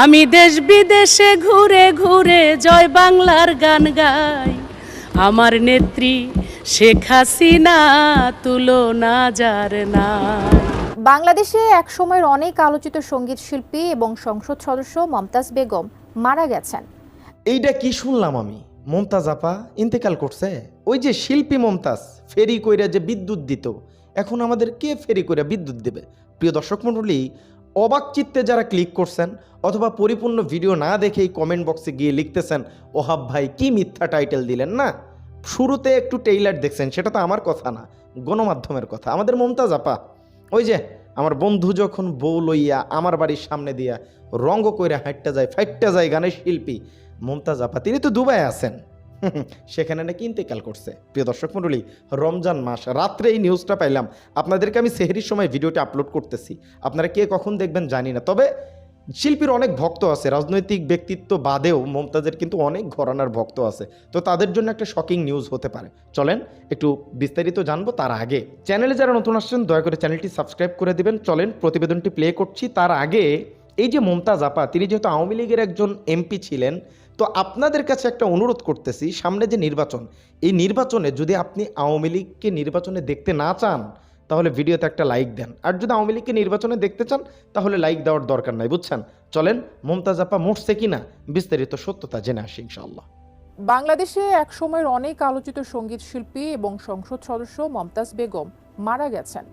আমি দেশ বিদেশে ঘুরে ঘুরে জয় বাংলার গান গাই। আমার নেত্রী শেখ হাসিনা তুলনা যার নাই। বাংলাদেশে এক সময়ের অনেক আলোচিত সংগীত শিল্পী এবং সংসদ সদস্য মমতাজ বেগম মারা গেছেন। এইটা কি শুনলাম আমি? মমতাজ আপা ইন্তেকাল করছে? ওই যে শিল্পী মমতাজ ফেরি কইরা যে বিদ্যুৎ দিত। এখন আমাদের কে ফেরি কইরা বিদ্যুৎ দেবে? প্রিয় দর্শক মণ্ডলী অবাক চিত্তে যারা ক্লিক করছেন অথবা পরিপূর্ণ ভিডিও না দেখেই কমেন্ট বক্সে গিয়ে লিখতেছেন, ওহাব ভাই, কি মিথ্যা টাইটেল দিলেন না? শুরুতে একটু টেইলার দেখছেন, সেটা তো আমার কথা না, গণমাধ্যমের কথা। আমাদের মমতাজ আপা, ওই যে আমার বন্ধু যখন বউ লইয়া আমার বাড়ির সামনে দিয়া রঙ্গ কইরা হাঁটতে যায়, ফাইটটা যায় গানের শিল্পী, মমতাজ আপা, তিনি তো দুবাই আছেন। সেখানে নাকি ইন্তেকাল করছে। প্রিয় দর্শক মণ্ডলী, রমজান মাস, রাত্রে এই নিউজটা পাইলাম। আপনাদেরকে আমি সেহরির সময় ভিডিওটা আপলোড করতেছি। আপনারা কে কখন দেখবেন জানি না। তবে শিল্পীর অনেক ভক্ত আছে, রাজনৈতিক ব্যক্তিত্ব বাদেও মমতাজের কিন্তু অনেক ঘরানার ভক্ত আছে। তো তাদের জন্য একটা শকিং নিউজ হতে পারে। চলেন, একটু বিস্তারিত জানব তার আগে। চ্যানেলে যারা নতুন আসছেন, দয়া করে চ্যানেলটি সাবস্ক্রাইব করে দিবেন। চলেন, প্রতিবেদনটি প্লে করছি। তার আগে, এই যে মমতাজ আপা, তিনি যেহেতু আওয়ামী লীগের একজন এমপি ছিলেন তো আপনাদের কাছে একটা অনুরোধ করতেছি, সামনে যে নির্বাচন, এই নির্বাচনে যদি আপনি আওয়ামী লীগকে নির্বাচনে দেখতে না চান, তাহলে ভিডিওতে একটা লাইক দেন। আর যদি আওয়ামী লীগকে নির্বাচনে দেখতে চান, তাহলে লাইক দেওয়ার দরকার নাই, বুঝছেন? চলেন, মমতাজ আপা মরছে কিনা, বিস্তারিত সত্যতা জেনে আসি, ইনশাআল্লাহ। বাংলাদেশে এক সময়ের অনেক আলোচিত সংগীত শিল্পী এবং সংসদ সদস্য মমতাজ বেগম মারা গেছেন।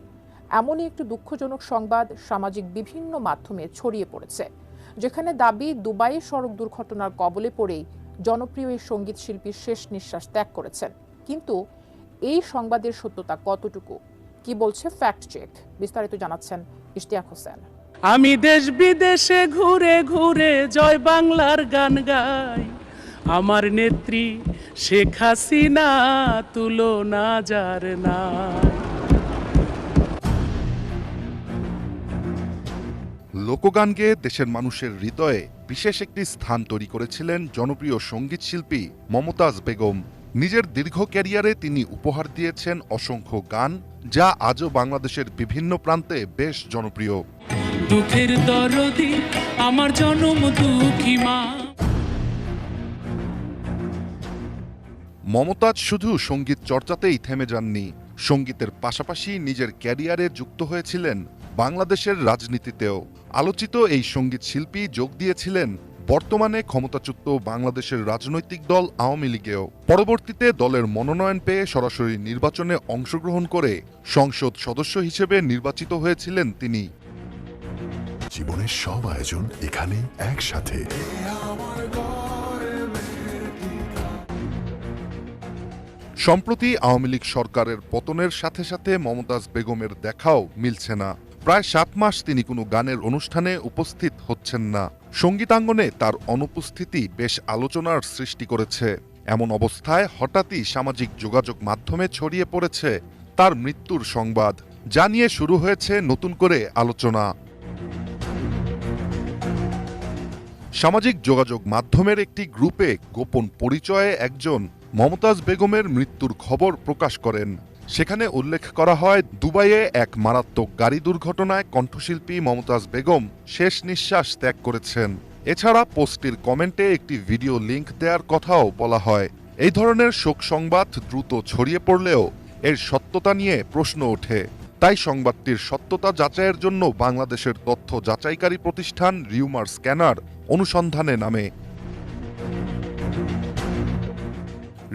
এমনই একটি দুঃখজনক সংবাদ সামাজিক বিভিন্ন মাধ্যমে ছড়িয়ে পড়েছে। যেখানে দাবি দুবাইয়ে সড়ক দুর্ঘটনার কবলে পড়েই জনপ্রিয় এই সংগীত শিল্পী শেষ নিঃশ্বাস ত্যাগ করেছেন। কিন্তু এই সংবাদের সত্যতা কতটুকু? কি বলছে ফ্যাক্ট চেক বিস্তারিত জানাচ্ছেন ইশতিয়াক হোসেন। আমি দেশ বিদেশে ঘুরে ঘুরে জয় বাংলার গান গাই। আমার নেত্রী শেখ হাসিনা তুলনা যার নাই। লোকগান গেয়ে দেশের মানুষের হৃদয়ে বিশেষ একটি স্থান তৈরি করেছিলেন জনপ্রিয় সংগীত শিল্পী মমতাজ বেগম। নিজের দীর্ঘ ক্যারিয়ারে তিনি উপহার দিয়েছেন অসংখ্য গান যা আজও বাংলাদেশের বিভিন্ন প্রান্তে বেশ জনপ্রিয়। দুঃখের দরদি আমার জনম দুঃখী মা। মমতাজ শুধু সংগীত চর্চাতেই থেমে যাননি সঙ্গীতের পাশাপাশি নিজের ক্যারিয়ারে যুক্ত হয়েছিলেন বাংলাদেশের রাজনীতিতেও আলোচিত এই সংগীত শিল্পী যোগ দিয়েছিলেন বর্তমানে ক্ষমতাচ্যুত বাংলাদেশের রাজনৈতিক দল আওয়ামী লীগেও। পরবর্তীতে দলের মনোনয়ন পেয়ে সরাসরি নির্বাচনে অংশগ্রহণ করে সংসদ সদস্য হিসেবে নির্বাচিত হয়েছিলেন তিনি। জীবনের সব আয়োজন এখানে একসাথে। সম্প্রতি আওয়ামী লীগ সরকারের পতনের সাথে সাথে মমতাজ বেগমের দেখাও মিলছে না। প্রায় সাত মাস তিনি কোনো গানের অনুষ্ঠানে উপস্থিত হচ্ছেন না। সঙ্গীতাঙ্গনে তার অনুপস্থিতি বেশ আলোচনার সৃষ্টি করেছে। এমন অবস্থায় হঠাৎই সামাজিক যোগাযোগ মাধ্যমে ছড়িয়ে পড়েছে তার মৃত্যুর সংবাদ। যা নিয়ে শুরু হয়েছে নতুন করে আলোচনা। সামাজিক যোগাযোগ মাধ্যমের একটি গ্রুপে গোপন পরিচয়ে একজন মমতাজ বেগমের মৃত্যুর খবর প্রকাশ করেন। সেখানে উল্লেখ করা হয়, দুবাইয়ে এক মারাত্মক গাড়ি দুর্ঘটনায় কণ্ঠশিল্পী মমতাজ বেগম শেষ নিঃশ্বাস ত্যাগ করেছেন। এছাড়া পোস্টটির কমেন্টে একটি ভিডিও লিংক দেওয়ার কথাও বলা হয়। এই ধরনের শোক সংবাদ দ্রুত ছড়িয়ে পড়লেও এর সত্যতা নিয়ে প্রশ্ন ওঠে। তাই সংবাদটির সত্যতা যাচাইয়ের জন্য বাংলাদেশের তথ্য যাচাইকারী প্রতিষ্ঠান রিউমার স্ক্যানার অনুসন্ধানে নামে।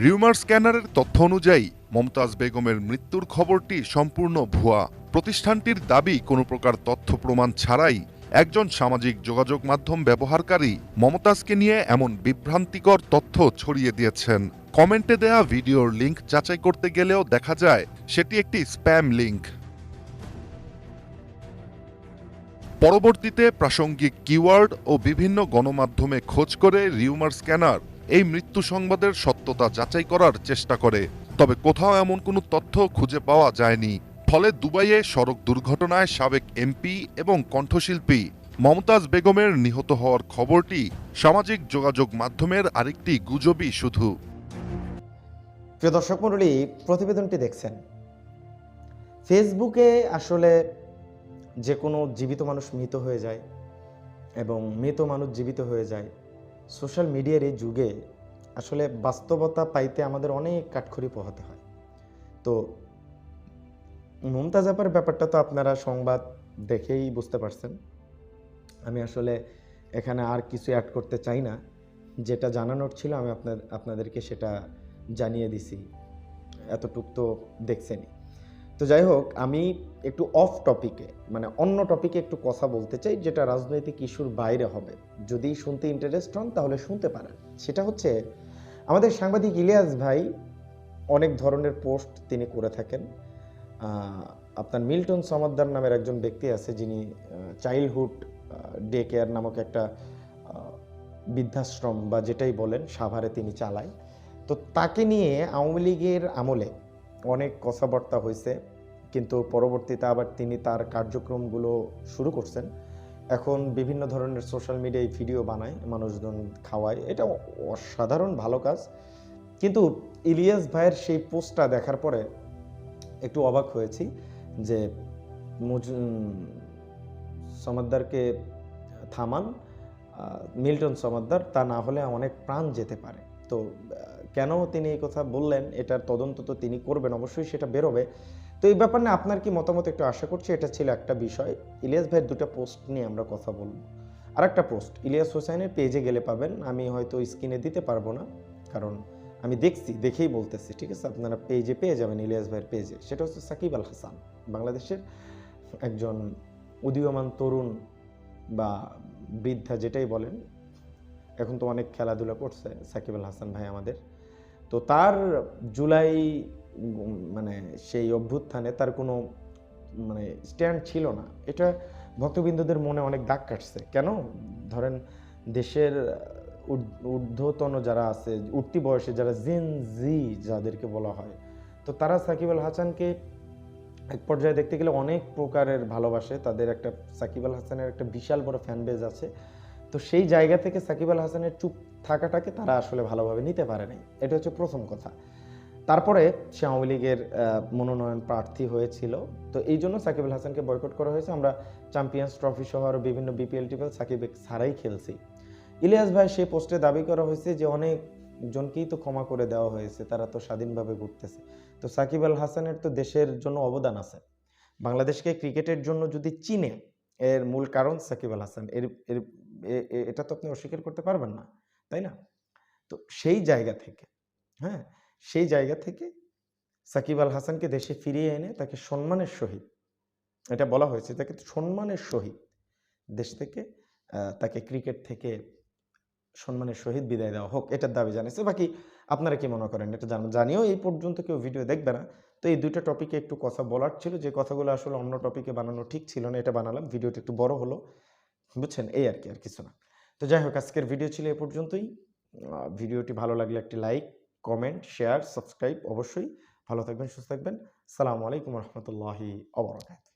রিউমার স্ক্যানারের তথ্য অনুযায়ী মমতাজ বেগমের মৃত্যুর খবরটি সম্পূর্ণ ভুয়া। প্রতিষ্ঠানটির দাবি, কোনো প্রকার তথ্য প্রমাণ ছাড়াই একজন সামাজিক যোগাযোগ মাধ্যম ব্যবহারকারী মমতাজকে নিয়ে এমন বিভ্রান্তিকর তথ্য ছড়িয়ে দিয়েছেন। কমেন্টে দেয়া ভিডিওর লিংক যাচাই করতে গেলেও দেখা যায়, সেটি একটি স্প্যাম লিংক। পরবর্তীতে প্রাসঙ্গিক কিওয়ার্ড ও বিভিন্ন গণমাধ্যমে খোঁজ করে রিউমার স্ক্যানার এই মৃত্যু সংবাদের সত্যতা যাচাই করার চেষ্টা করে। তবে কোথাও এমন কোনো তথ্য খুঁজে পাওয়া যায়নি। ফলে দুবাইয়ে সড়ক দুর্ঘটনায় সাবেক এমপি এবং কণ্ঠশিল্পী মমতাজ বেগমের নিহত হওয়ার খবরটি সামাজিক যোগাযোগ মাধ্যমের আরেকটি গুজবই শুধু। প্রিয় দর্শক মণ্ডলী, প্রতিবেদনটি দেখছেন। ফেসবুকে আসলে যে কোনো জীবিত মানুষ মৃত হয়ে যায় এবং মৃত মানুষ জীবিত হয়ে যায়। সোশ্যাল মিডিয়ার এই যুগে আসলে বাস্তবতা পাইতে আমাদের অনেক কাঠখড়ি পোহাতে হয়। তো মমতাজ আপার ব্যাপারটা তো আপনারা সংবাদ দেখেই বুঝতে পারছেন। আমি আসলে এখানে আর কিছু অ্যাড করতে চাই না। যেটা জানানোর ছিল আমি আপনার, আপনাদেরকে সেটা জানিয়ে দিছি। এতটুক তো দেখছেনি তো যাই হোক, আমি একটু অফ টপিকে মানে অন্য টপিকে একটু কথা বলতে চাই, যেটা রাজনৈতিক ইস্যুর বাইরে হবে। যদি শুনতে ইন্টারেস্ট হন তাহলে শুনতে পারেন। সেটা হচ্ছে আমাদের সাংবাদিক ইলিয়াস ভাই অনেক ধরনের পোস্ট তিনি করে থাকেন। আপনার মিল্টন সমাদ্দার নামের একজন ব্যক্তি আছে যিনি চাইল্ডহুড ডে কেয়ার নামক একটা বৃদ্ধাশ্রম বা যেটাই বলেন সাভারে তিনি চালায়। তো তাকে নিয়ে আওয়ামী লীগের আমলে অনেক কথাবার্তা হয়েছে, কিন্তু পরবর্তীতে আবার তিনি তার কার্যক্রমগুলো শুরু করছেন। এখন বিভিন্ন ধরনের সোশ্যাল মিডিয়ায় ভিডিও বানায়, মানুষজন খাওয়ায়। এটা অসাধারণ ভালো কাজ। কিন্তু ইলিয়াস ভাইয়ের সেই পোস্টটা দেখার পরে একটু অবাক হয়েছি যে সমাদ্দারকে থামান মিল্টন সমাদ্দার, তা না হলে অনেক প্রাণ যেতে পারে। তো কেন তিনি এই কথা বললেন, এটার তদন্ত তো তিনি করবেন, অবশ্যই সেটা বেরোবে। তো এই ব্যাপার নিয়ে আপনার কি মতামত একটু আশা করছি? এটা ছিল একটা বিষয়। ইলিয়াস ভাইয়ের দুটো পোস্ট নিয়ে আমরা কথা বলব। আর একটা পোস্ট ইলিয়াস হোসেনের পেজে গেলে পাবেন। আমি হয়তো স্ক্রিনে দিতে পারব না, কারণ আমি দেখছি, দেখেই বলতেছি, ঠিক আছে? আপনারা পেজে পেয়ে যাবেন ইলিয়াস ভাইয়ের পেজে সেটা হচ্ছে সাকিব আল হাসান, বাংলাদেশের একজন উদীয়মান তরুণ বা বৃদ্ধা যেটাই বলেন। এখন তো অনেক খেলাধুলা করছে সাকিব আল হাসান ভাই আমাদের। তো তার জুলাই মানে সেই অভ্যুত্থানে তার কোনো মানে স্ট্যান্ড ছিল না। এটা ভক্তবৃন্দদের মনে অনেক দাগ কাটছে। কেন? ধরেন দেশের ঊর্ধ্ব- ঊর্ধ্বতন যারা আছে, উঠতি বয়সে যারা জেন জি যাদেরকে বলা হয়, তো তারা সাকিব আল হাসানকে এক পর্যায়ে দেখতে গেলে অনেক প্রকারের ভালোবাসে। তাদের একটা সাকিব আল হাসানের একটা বিশাল বড় ফ্যান বেজ আছে। তো সেই জায়গা থেকে সাকিব আল হাসানের চুপ থাকাটাকে তারা আসলে ভালোভাবে নিতে পারে নাই। এটা হচ্ছে প্রথম কথা। তারপরে সে আওয়ামী লীগের মনোনয়ন প্রার্থী হয়েছিল। তো এই জন্য সাকিব আল হাসানকে বয়কট করা হয়েছে। আমরা চ্যাম্পিয়ন্স ট্রফি সহ আরও বিভিন্ন বিপিএল টিপিএল সাকিব ছাড়াই খেলছি। ইলিয়াস ভাই, সেই পোস্টে দাবি করা হয়েছে যে অনেক জনকেই তো ক্ষমা করে দেওয়া হয়েছে, তারা তো স্বাধীনভাবে ঘুরতেছে। তো সাকিব আল হাসানের তো দেশের জন্য অবদান আছে। বাংলাদেশকে ক্রিকেটের জন্য যদি চিনে, এর মূল কারণ সাকিব আল হাসান। এর এর এটা তো আপনি অস্বীকার করতে পারবেন না, তাই না? তো সেই জায়গা থেকে হ্যাঁ সেই জায়গা থেকে সাকিব আল হাসানকে দেশে ফিরিয়ে এনে তাকে সম্মানের সহিত, এটা বলা হয়েছে, তাকে সম্মানের সহিত দেশ থেকে তাকে ক্রিকেট থেকে সম্মানের সহিত বিদায় দেওয়া হোক, এটার দাবি জানিয়েছে। বাকি আপনারা কি মনে করেন? এটা জান- জানিও, এই পর্যন্ত কেউ ভিডিও দেখবে না। তো এই দুইটা টপিকে একটু কথা বলার ছিল, যে কথাগুলো আসলে অন্য টপিকে বানানো ঠিক ছিল না, এটা বানালাম, ভিডিওটা একটু বড় হলো, বুঝছেন? এই আর কি, আর কিছু না। তো যাই হোক, আজকের ভিডিও ছিল এ পর্যন্তই। ভিডিওটি ভালো লাগলে একটি লাইক কমেন্ট শেয়ার সাবস্ক্রাইব অবশ্যই। ভালো থাকবেন সুস্থ থাকবেন। সালামু আলাইকুম রহমতুল্লাহি অবরাকাত